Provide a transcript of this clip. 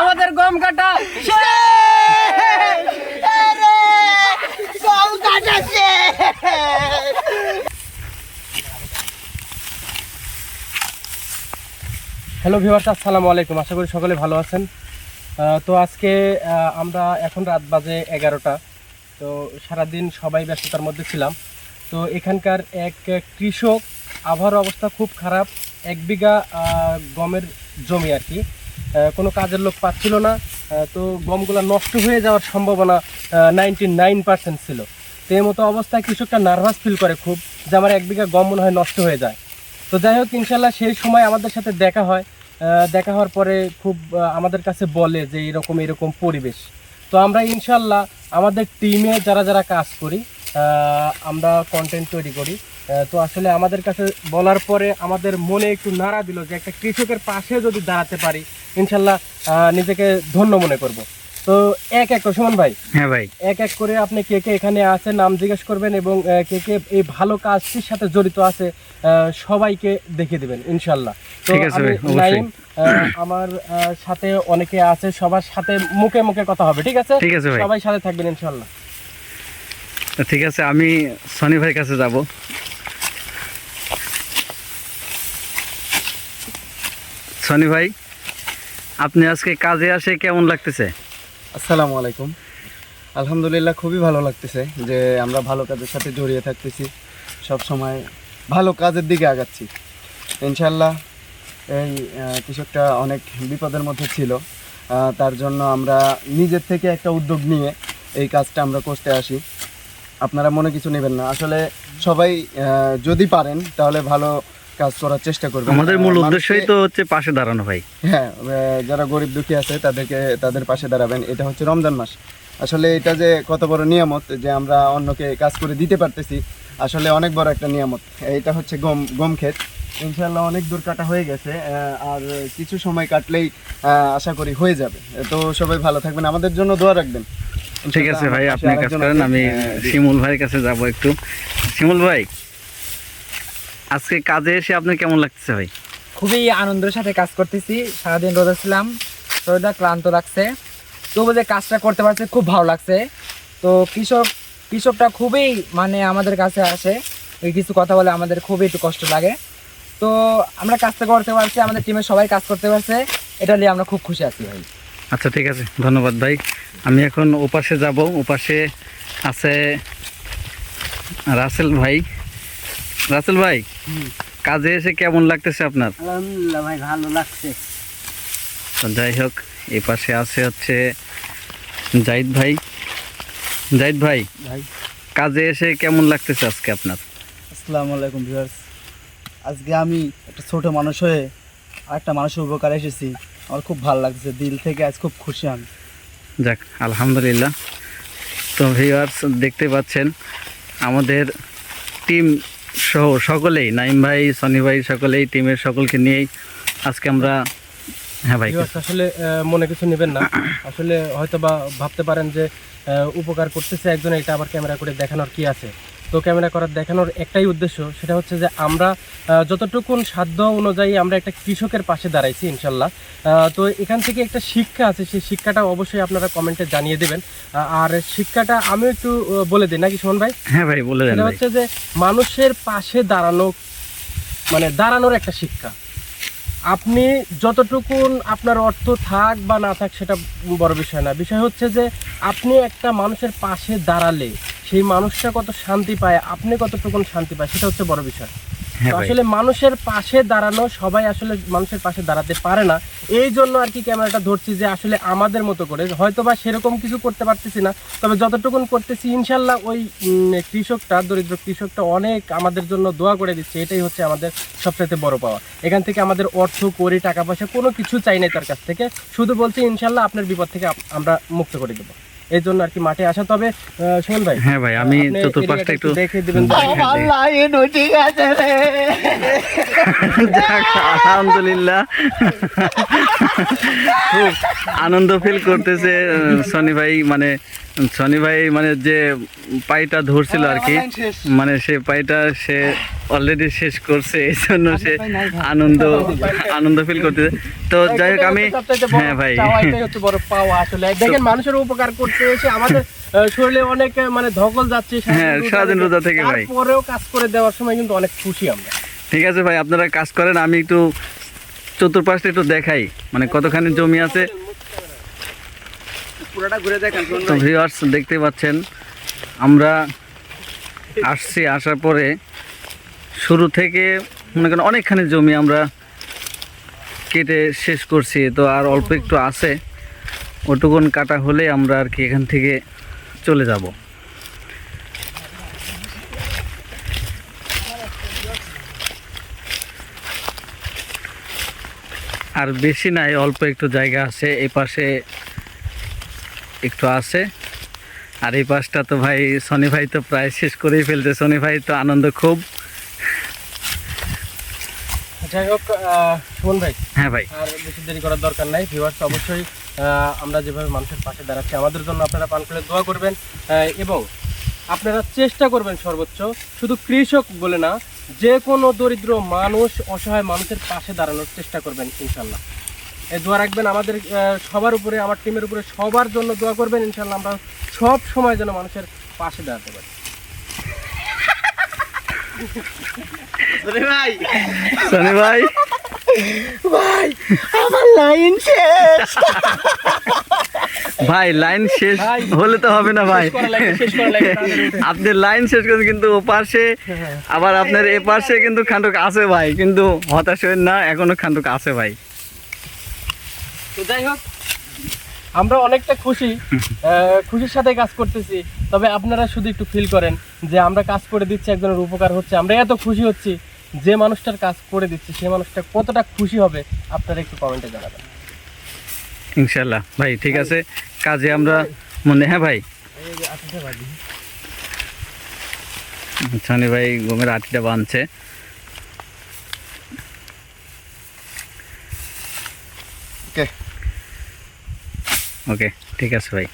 আমাদের গম কাটা হ্যালো ভিউয়ার্স আসসালামু আলাইকুম। আশা করি সকলে ভালো আছেন। তো আজকে আমরা এখন রাত বাজে এগারোটা। তো সারাদিন সবাই ব্যস্ততার মধ্যে ছিলাম। তো এখানকার এক কৃষক, আবহাওয়ার অবস্থা খুব খারাপ। এক বিঘা গমের জমি আর কি। কোনো কাজের লোক পাচ্ছিল না তো গমগুলো নষ্ট হয়ে যাওয়ার সম্ভাবনা নাইনটি নাইন পার্সেন্ট ছিল। তো এই মতো অবস্থায় কৃষকটা নার্ভাস ফিল করে খুব যে আমার এক বিঘা গম মনে হয় নষ্ট হয়ে যায়। তো যাই হোক, ইনশাল্লাহ সেই সময় আমাদের সাথে দেখা হয়। দেখা হওয়ার পরে খুব আমাদের কাছে বলে যে এরকম এরকম পরিবেশ। তো আমরা ইনশাল্লাহ আমাদের টিমে যারা যারা কাজ করি আমরা কন্টেন্ট তৈরি করি। তো আসলে আমাদের কাছে বলার পরে আমাদের মনে একটু নাড়া দিল যে একটা কৃষকের পাশে যদি দাঁড়াতে পারি ইনশাল্লাহ নিজেকে ধন্য মনে করব। তো এক এক সুমন ভাই হ্যাঁ ভাই। এক এক করে আপনি কে কে এখানে আছেন নাম জিজ্ঞেস করবেন এবং কে কে এই ভালো কাজটির সাথে জড়িত আছে সবাইকে দেখিয়ে দিবেন ইনশাল্লাহ। ঠিক আছে নাইম আমার সাথে অনেকে আছে সবার সাথে মুখে মুখে কথা হবে ঠিক আছে? ঠিক আছে সবাই সাথে থাকবেন ইনশাল্লাহ। ঠিক আছে আমি সনি ভাইয়ের কাছে যাব। সনি ভাই, আপনি আজকে কাজে আসে কেমন লাগতেছে? আসসালামু আলাইকুম। আলহামদুলিল্লাহ খুবই ভালো লাগতেছে যে আমরা ভালো কাজের সাথে জড়িয়ে থাকতেছি। সব সময় ভালো কাজের দিকে আগাচ্ছি। ইনশাল্লাহ এই কৃষকটা অনেক বিপদের মধ্যে ছিল। তার জন্য আমরা নিজের থেকে একটা উদ্যোগ নিয়ে এই কাজটা আমরা করতে আসি। আপনারা মনে কিছু নেবেন না। আসলে সবাই যদি পারেন তাহলে ভালো কাজ করার চেষ্টা করবে। আমাদের মূল উদ্দেশ্যই তো হচ্ছে পাশে দাঁড়ানো ভাই। হ্যাঁ যারা গরিব দুঃখী আছে তাদেরকে তাদের পাশে দাঁড়াবেন। এটা হচ্ছে রমজান মাস। আসলে এটা যে কত বড় নিয়ামত যে আমরা অন্যকে কাজ করে দিতে পারতেছি আসলে অনেক বড় একটা নিয়ামত। এটা হচ্ছে গম গম ক্ষেত। ইনশাল্লাহ অনেক দূর কাটা হয়ে গেছে আর কিছু সময় কাটলেই আশা করি হয়ে যাবে। তো সবাই ভালো থাকবেন। আমাদের জন্য দোয়া রাখবেন। ঠিক আছে ভাই আপনি কাজ করেন আমি শিমুল ভাইয়ের কাছে যাব একটু। শিমুল ভাই আজকে কাজে এসে আপনার কেমন লাগতেছে ভাই? খুবই আনন্দের সাথে কাজ করতেছি সারাদিন রোদে ছিলাম শরীরটা ক্লান্ত লাগছে। তবু যে কাজটা করতে পারছে খুব ভালো লাগছে। তো কৃষক কৃষকটা খুবই মানে আমাদের কাছে আসে কিছু কথা বলে আমাদের খুবই একটু কষ্ট লাগে। তো আমরা কাজটা করতে পারছি আমাদের টিমের সবাই কাজ করতে পারছে এটা নিয়ে আমরা খুব খুশি আছি ভাই। আচ্ছা ঠিক আছে ধন্যবাদ ভাই। আমি এখন ওপাশে যাব ওপাশে আছে রাসেল ভাই। রাসেল ভাই কাজে এসে কেমন লাগতেছে আপনার? আলহামদুলিল্লাহ ভাই ভালো লাগছে। যাই হোক এই পাশে আছে হচ্ছে জাহিদ ভাই। জাহিদ ভাই ভাই। কাজে এসে কেমন লাগতেছে আজকে আপনার? আসসালামু আলাইকুম ভিউয়ার্স। আজকে আমি একটা ছোট মানুষ হয়ে আরেকটা মানুষের উপকার এসেছি। আমার খুব ভালো লাগছে দিল থেকে আজ খুব খুশি আমি। যাক আলহামদুলিল্লাহ। তো ভিউয়ার্স দেখতে পাচ্ছেন আমাদের টিম সকলেই, নাইম ভাই, সনি ভাই সকলেই, টিমের সকলকে নিয়েই আজকে আমরা হ্যাঁ ভাই আসলে মনে কিছু নেবেন না। আসলে হয়তো বা ভাবতে পারেন যে উপকার করতেছে একজন, এটা আবার ক্যামেরা করে দেখানোর কি আছে? তো ক্যামেরা করার দেখানোর একটাই উদ্দেশ্য সেটা হচ্ছে যে আমরা যতটুকুন সাধ্য অনুযায়ী আমরা একটা কৃষকের পাশে দাঁড়াইছি ইনশাল্লাহ। তো এখান থেকে একটা শিক্ষা আছে সেই শিক্ষাটা অবশ্যই আপনারা কমেন্টে জানিয়ে দেবেন। আর শিক্ষাটা আমি একটু বলে দিই নাকি সুমন ভাই? হ্যাঁ ভাই বলে দেন সেটা হচ্ছে যে মানুষের পাশে দাঁড়ানো মানে দাঁড়ানোর একটা শিক্ষা। আপনি যতটুকুন আপনার অর্থ থাক বা না থাক সেটা বড় বিষয় না। বিষয় হচ্ছে যে আপনি একটা মানুষের পাশে দাঁড়ালে সেই মানুষটা কত শান্তি পায় আপনি কতটুকু শান্তি পায় সেটা হচ্ছে বড় বিষয়। হ্যাঁ আসলে মানুষের পাশে দাঁড়ানো সবাই আসলে মানুষের পাশে দাঁড়াতে পারে না। এই জন্য আর কি ক্যামেরাটা ধরছি যে আসলে আমাদের মতো করে হয়তো বা সেরকম কিছু করতে পারতেছি না তবে যতটুকুন করতেছি ইনশাল্লাহ ওই কৃষকটা দরিদ্র কৃষকটা অনেক আমাদের জন্য দোয়া করে দিচ্ছে এটাই হচ্ছে আমাদের সবচাইতে বড় পাওয়া। এখান থেকে আমাদের অর্থ করি টাকা পয়সা কোনো কিছু চাই নাই তার কাছ থেকে শুধু বলছি ইনশাল্লাহ আপনার বিপদ থেকে আমরা মুক্ত করে দেবো। এই জন্য আর কি মাঠে আসা তবে সুমন ভাই হ্যাঁ ভাই আমি চতুর্পাশটা একটু দেখে দিবেন তো? যাক, আলহামদুলিল্লাহ খুব আনন্দ ফিল করতেছে সনি ভাই মানে সনি ভাই মানে যে পাইটা ধরছিল আর কি শেষ। মানে সে পাইটা সে অলরেডি শেষ করছে এই জন্য সে। আনন্দ আনন্দ ফিল করতেছে। তো যাই হোক আমি হ্যাঁ ভাই। বড় পাওয়া আসলে। দেখেন মানুষের উপকার করতে এসে আমাদের শরীরে অনেক মানে ধকল যাচ্ছে সারাদিন হ্যাঁ, রোজা সারাদিন রোজা থেকে ভাই। তারপরেও কাজ করে দেওয়ার সময় কিন্তু অনেক খুশি আমরা। ঠিক আছে ভাই আপনারা কাজ করেন আমি একটু চতুর্পাশটা একটু দেখাই। মানে কতখানি জমি আছে। পুরোটা ঘুরে দেখেন শোন তো ভিউয়ার্স দেখতে পাচ্ছেন আমরা আসছি আসার পরে শুরু থেকে মনে করেন অনেকখানি জমি আমরা কেটে শেষ করছি, তো আর অল্প একটু আছে। ওটুকুন কাটা হলে আমরা আর কি এখান থেকে চলে যাব। আর বেশি নাই, অল্প একটু জায়গা আছে, এই পাশে একটু আছে। আর এই পাশটা তো ভাই সনি ভাই তো প্রায় শেষ করেই ফেলছে। সনি ভাই তো আনন্দ খুব। যাই হোক সুমন ভাই হ্যাঁ ভাই। আর বেশি দেরি করার দরকার নাই। ভিউয়ার্স অবশ্যই আমরা যেভাবে মানুষের পাশে দাঁড়াচ্ছি আমাদের জন্য আপনারা পান করে দোয়া করবেন এবং আপনারা চেষ্টা করবেন সর্বোচ্চ শুধু কৃষক বলে না যে কোনো দরিদ্র মানুষ অসহায় মানুষের পাশে দাঁড়ানোর চেষ্টা করবেন ইনশাল্লাহ। দোয়া রাখবেন আমাদের সবার উপরে আমার টিমের উপরে সবার জন্য দোয়া করবেন ইনশাল্লাহ আমরা সব সময় যেন মানুষের পাশে দাঁড়াতে পারি। সনি ভাই। লাইন শেষ। ভাই লাইন শেষ হলে তো হবে না ভাই। আপনি লাইন শেষ করেন কিন্তু ও পাশে আবার আপনার এ পাশে কিন্তু খান্ডক আছে ভাই কিন্তু হতাশ হয়ে না এখনও খান্ডক আছে ভাই। তো যাই হোক আমরা অনেকটা খুশি আহ, খুশির সাথে কাজ করতেছি তবে আপনারা শুধু একটু ফিল করেন যে আমরা কাজ করে দিচ্ছি একজনের উপকার হচ্ছে আমরা এত খুশি হচ্ছি। যে মানুষটার কাজ করে দিচ্ছি সেই মানুষটা কতটা খুশি হবে আপনারা একটু কমেন্টে জানাবেন। ইনশাল্লাহ ভাই ঠিক আছে। কাজে আমরা মনে হ্যাঁ ভাই? সনি ভাই গমের আটিটা বাঁধছে ওকে ওকে ঠিক আছে ভাই।